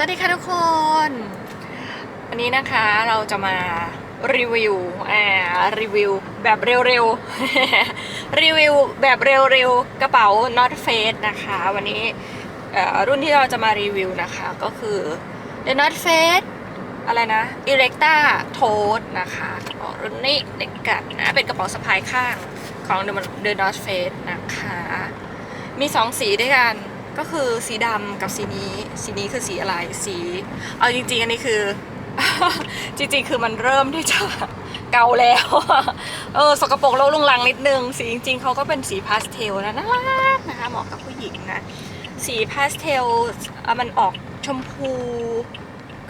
สวัสดีค่ะทุกคน วันนี้นะคะเราจะมารีวิวอ่ารีวิวแบบเร็วๆ รีวิวแบบเร็วๆ กระเป๋า Not Face นะคะ วันนี้รุ่นที่เราจะมารีวิวนะคะก็คือ The Not Face อะไรนะ Erecta Tote นะคะกระเป๋ารุ่นนี้เด็กกันนะเป็นกระเป๋าสะพายข้างของ The The Not Face นะคะ มีสองสีด้วยกัน ก็คือสีดำกับสีนี้ สีนี้คือสีอะไร สี เอาจริงๆ อันนี้คือ จริงๆ คือมันเริ่มที่จะเก่าแล้ว เออ สกปรกโลกลุงลังนิดนึง สีจริงๆ เขาก็เป็นสีพาสเทลนะน่ารักนะคะ เหมาะกับผู้หญิงนะ สีพาสเทลอะมันออกชมพู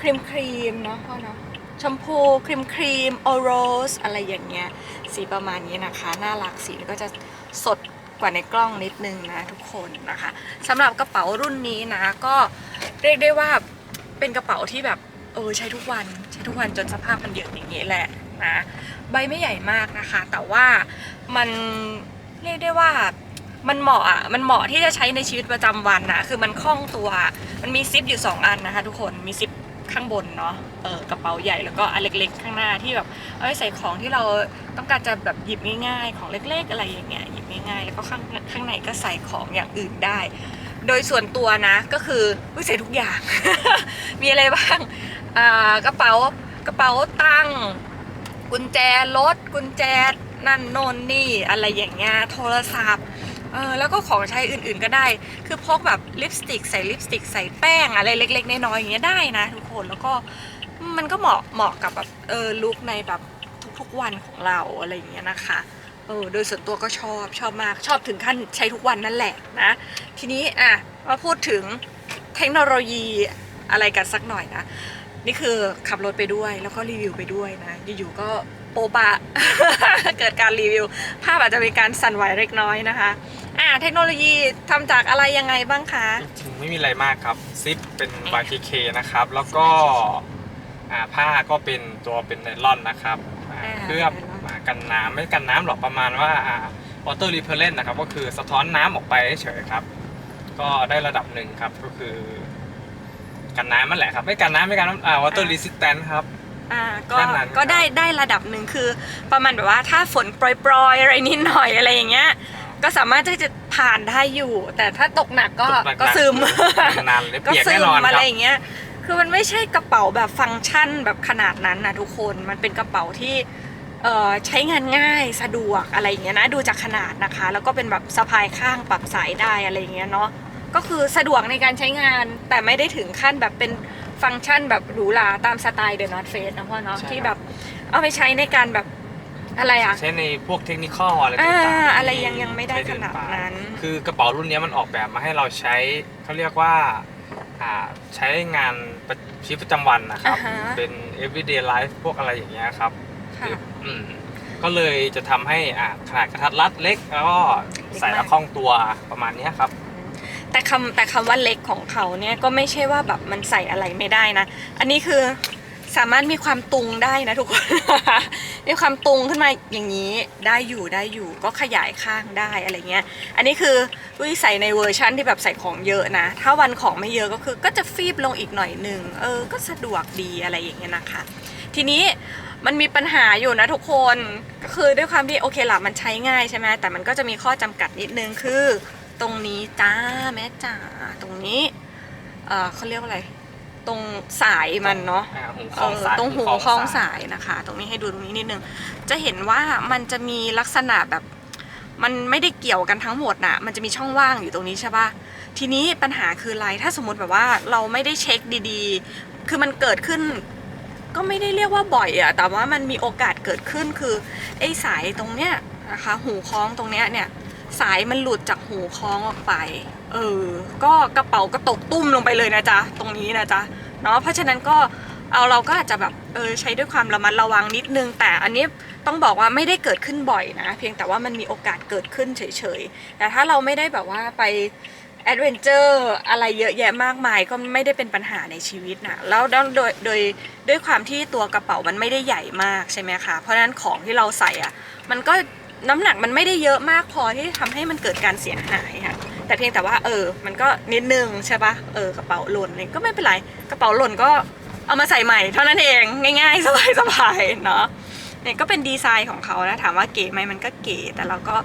ครีมครีมเนาะพ่อเนาะชมพูครีมครีมโอโรสอะไรอย่างเงี้ย สีประมาณนี้นะคะ น่ารักสีก็จะสด กว่าในกล้องนิดนึงนะทุกคนนะคะสำหรับกระเป๋ารุ่นนี้นะ ก็เรียกได้ว่าเป็นกระเป๋าที่แบบเออใช้ทุกวันใช้ทุกวันจนสภาพมันเยอะอย่างนี้แหละนะใบไม่ใหญ่มากนะคะ แต่ว่ามันเรียกได้ว่ามันเหมาะอะมันเหมาะที่จะใช้ในชีวิตประจำวันนะคือมันคล่องตัวมันมีซิปอยู่สองอันนะคะทุกคนมีซิปข้างบนเนาะเออกระเป๋าใหญ่แล้วก็อันเล็กๆ ข้างหน้าที่แบบเอาไว้ใส่ของที่เราต้องการจะแบบหยิบง่ายๆ ของเล็ก ๆ อะไรอย่างเงี้ย ง่ายๆ แล้วก็ข้างข้างในก็ใส่ของอย่างอื่นได้ โดยส่วนตัวนะก็คืออใส่ทุกอย่าง มีอะไรบ้างกระเป๋ากระเป๋าตังกุญแจรถกุญแจนั่นโน่นนี่อะไรอย่างเงี้ยโทรศัพท์เออแล้วก็ของใช้อื่นๆก็ได้ คือพกแบบลิปสติก ใส่ลิปสติก ใส่แป้งอะไรเล็ก ๆ น้อยๆอย่างเงี้ยได้นะ ทุกคนแล้วก็มันก็เหมาะเหมาะกับแบบเออลุคในแบบทุกๆวันของเราอะไรอย่างเงี้ยนะคะ เออโดยส่วนตัวก็ชอบชอบมากชอบถึงขั้นใช้ทุกวันนั่นแหละนะ ทีนี้อะมาพูดถึงเทคโนโลยีอะไรกันสักหน่อยนะ นี่คือขับรถไปด้วยแล้วก็รีวิวไปด้วยนะ อยู่ๆก็โปะปะเกิดการรีวิว ภาพอาจจะมีการสั่นไหวเล็กน้อยนะคะอะเทคโนโลยีทำจากอะไรยังไงบ้างคะ จริงๆไม่มีอะไรมากครับซิปเป็น YKK นะครับ แล้วก็อ่าผ้าก็เป็นตัวเป็นไนลอนนะครับอ่าอ่าเคลือบอ่า กันน้ำไม่กันน้ำหรอกประมาณว่าอ่า water repellent นะครับก็คือสะท้อนน้ำออกไปเฉยๆครับ ก็ได้ระดับหนึ่งครับก็คือ กันน้ำนั่นแหละครับ ไม่กันน้ำไม่กันน้ำอ่า water resistant ครับ อ่าก็แค่นั้น ก็ได้ได้ระดับหนึ่งคือ ประมาณแบบว่าถ้าฝนโปรยๆอะไรนิดหน่อยอะไรอย่างเงี้ย ก็สามารถที่จะผ่านได้อยู่ แต่ถ้าตกหนักก็ตกหนักๆก็ซึม นานเลยก็เปียกซึแน่มนอนอะคไรรับอย่างเงี้ย คือมันไม่ใช่กระเป๋าแบบฟังก์ชันแบบขนาดนั้นนะทุกคน มันเป็นกระเป๋าที่เอ่อ ใช้งานง่ายสะดวกอะไรอย่างเงี้ยนะดูจากขนาดนะคะ แล้วก็เป็นแบบสะพายข้างปรับสายได้อะไรอย่างเงี้ยเนาะก็คือสะดวกในการใช้งานแต่ไม่ได้ถึงขั้นแบบเป็นฟังก์ชันแบบหรูหราตามสไตล์ The North Face นะพ่อเนาะใช่ที่แบบเอาไปใช้ในการแบบอะไรอะใช้ในพวกเทคนิคอลอะไรอ่าต่างๆอะไรที่ยังยังไม่ได้ใช้เขนาดนั้น คือกระเป๋ารุ่นนี้มันออกแบบมาให้เราใช้เขาเรียกว่าอ่าใช้งานประชีวิตประจำวันนะครับอ่าฮะเป็น everyday life พวกอะไรอย่างเงี้ยครับค่ะคืออืม ก็เลยจะทำให้อ่าขนาดกระทัดรัดเล็ก แล้วก็ใส่แล้วคล่องตัวประมาณเนี้ยครับ แต่คำแต่คำว่าเล็กของเขาเนี่ยก็ไม่ใช่ว่าแบบมันใส่อะไรไม่ได้นะ อันนี้คือ สามารถมีความตุงได้นะทุกคน มีความตุงขึ้นมาอย่างนี้ได้อยู่ได้อยู่ก็ขยายข้างได้อะไรเงี้ย อันนี้คืออุ้ยใส่ในเวอร์ชั่นที่แบบใส่ของเยอะนะ ถ้าวันของไม่เยอะก็คือก็จะฟีบลงอีกหน่อยหนึ่งเออ ก็สะดวกดีอะไรอย่างเงี้ยนะคะ ทีนี้มันมีปัญหาอยู่นะทุกคนก็คือด้วยความที่โอเคละมันใช้ง่ายใช่ไหมแต่มันก็จะมีข้อจำกัดนิดนึงคือ ตรงนี้จ้าแม่จ๋าตรงนี้เออเขาเรียกว่าอะไร ตรงสายมันเนาะอ่าหูคเอล้องอสายตรงหูล้องคล้องสายสายนะคะ ตรงนี้ให้ดูตรงนี้นิดนึง จะเห็นว่ามันจะมีลักษณะแบบ มันไม่ได้เกี่ยวกันทั้งหมดน่ะมันจะมีช่องว่างอยู่ตรงนี้ใช่ปะทีนี้ปัญหาคืออะไร ถ้าสมมติแบบว่าเราไม่ได้เช็คดีๆ คือมันเกิดขึ้น ก็ไม่ได้เรียกว่าบ่อยอะแต่ว่ามันมีโอกาสเกิดขึ้นคือไอ้สายตรงเนี้ยนะคะ หูคล้องตรงเนี้ยเนี่ย สายมันหลุดจากหูคล้องออกไป เออ ก็กระเป๋าก็ตกตุ้มลงไปเลยนะจ๊ะ ตรงนี้นะจ๊ะ เนาะ เพราะฉะนั้นก็เอาเราก็อาจจะแบบเออใช้ด้วยความระมัดระวังนิดนึง แต่อันนี้ต้องบอกว่าไม่ได้เกิดขึ้นบ่อยนะ เพียงแต่ว่ามันมีโอกาสเกิดขึ้นเฉยๆ แต่ถ้าเราไม่ได้แบบว่าไปแอดเวนเจอร์อะไรเยอะแยะมากมายก็ไม่ได้เป็นปัญหาในชีวิตนะแล้วด้วโดยโดยด้วยความที่ตัวกระเป๋ามันไม่ได้ใหญ่มากใช่ไหมคะเพราะฉะนั้นของที่เราใส่อะมันก็น้ำหนักมันไม่ได้เยอะมากพอที่จะทำให้มันเกิดการเสียหายค่ะ แต่เพียงแต่ว่าเออ มันก็นิดนึงใช่ปะเออกระเป๋าหล่นเนี่ยก็ไม่เป็นไร กระเป๋าหล่นก็เอามาใส่ใหม่เท่านั้นเองง่าย ๆ สบายๆเนาะเนี่ยก็เป็นดีไซน์ของเขานะถามว่าเก๋ไหมมันก็เก๋แต่เราก็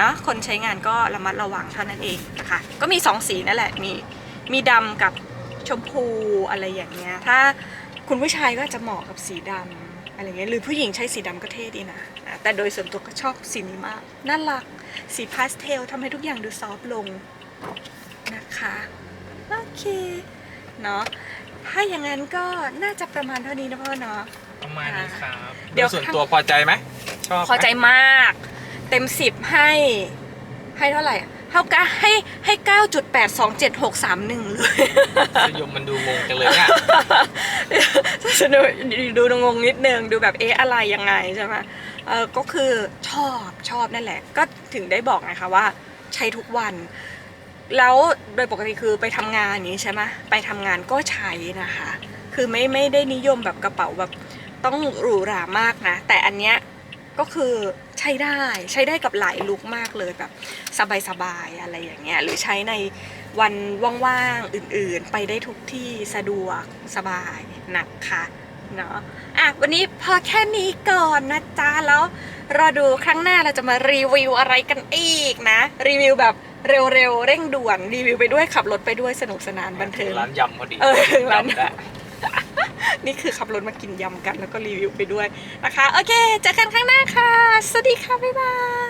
นะคนใช้งานก็ระมัดระวังเท่านั้นเองนะคะก็มีสองสีนั่นแหละมีมีดำกับชมพูอะไรอย่างเงี้ยถ้าคุณผู้ชายก็จะเหมาะกับสีดำอะไรเงี้ยหรือผู้หญิงใช้สีดำก็เท่ดีนะอะแต่โดยส่วนตัวก็ชอบสีนี้มากน่ารัก สีพาสเทลทำให้ทุกอย่างดูซอฟต์ลงนะคะโอเคเนาะถ้าอย่างนั้นก็น่าจะประมาณเท่านี้นะพ่อเนาะประมาณนี้ครับเดี๋ยวโส่วนตัวพอใจไหมชอบไหมพอใจมาก เต็มสิบให้ให้เท่าไหร่อะเท่ากับให้ให้เก้าจุดแปดสองเจ็ดหกสามหนึ่งเลยสยมมันดูงงจังเลยเนี่ยดูดูงงนิดนึงดูแบบเอ๊ะอะไรยังไงใช่ไหม เออก็คือชอบชอบนั่นแหละ ก็ถึงได้บอกนะคะว่าใช้ทุกวัน แล้วโดยปกติคือไปทำงานอย่างนี้ใช่ไหมไปทำงานก็ใช้นะคะ คือไม่ไม่ได้นิยมแบบกระเป๋าแบบต้องหรูหรามากนะ แต่อันเนี้ยก็คือใช้ได้ใช้ได้กับหลายลุคมากเลยแบบสบายๆอะไรอย่างเงี้ยหรือใช้ในวันว่างๆอื่นๆ ไปได้ทุกที่สะดวกสบายนะคะ เนาะอะวันนี้พอแค่นี้ก่อนนะจ๊ะแล้วรอดูครั้งหน้าเราจะมารีวิวอะไรกันอีกนะ รีวิวแบบเร็วๆเร่งด่วนรีวิวไปด้วยขับรถไปด้วยสนุกสนานบันเทิงร้านยำพอดีเออร้านยำได้นี่คือขับรถมากินยำกันแล้วก็รีวิวไปด้วยนะคะ โอเคเจอกันข้างหน้าค่ะ สวัสดีค่ะ บ๊ายบาย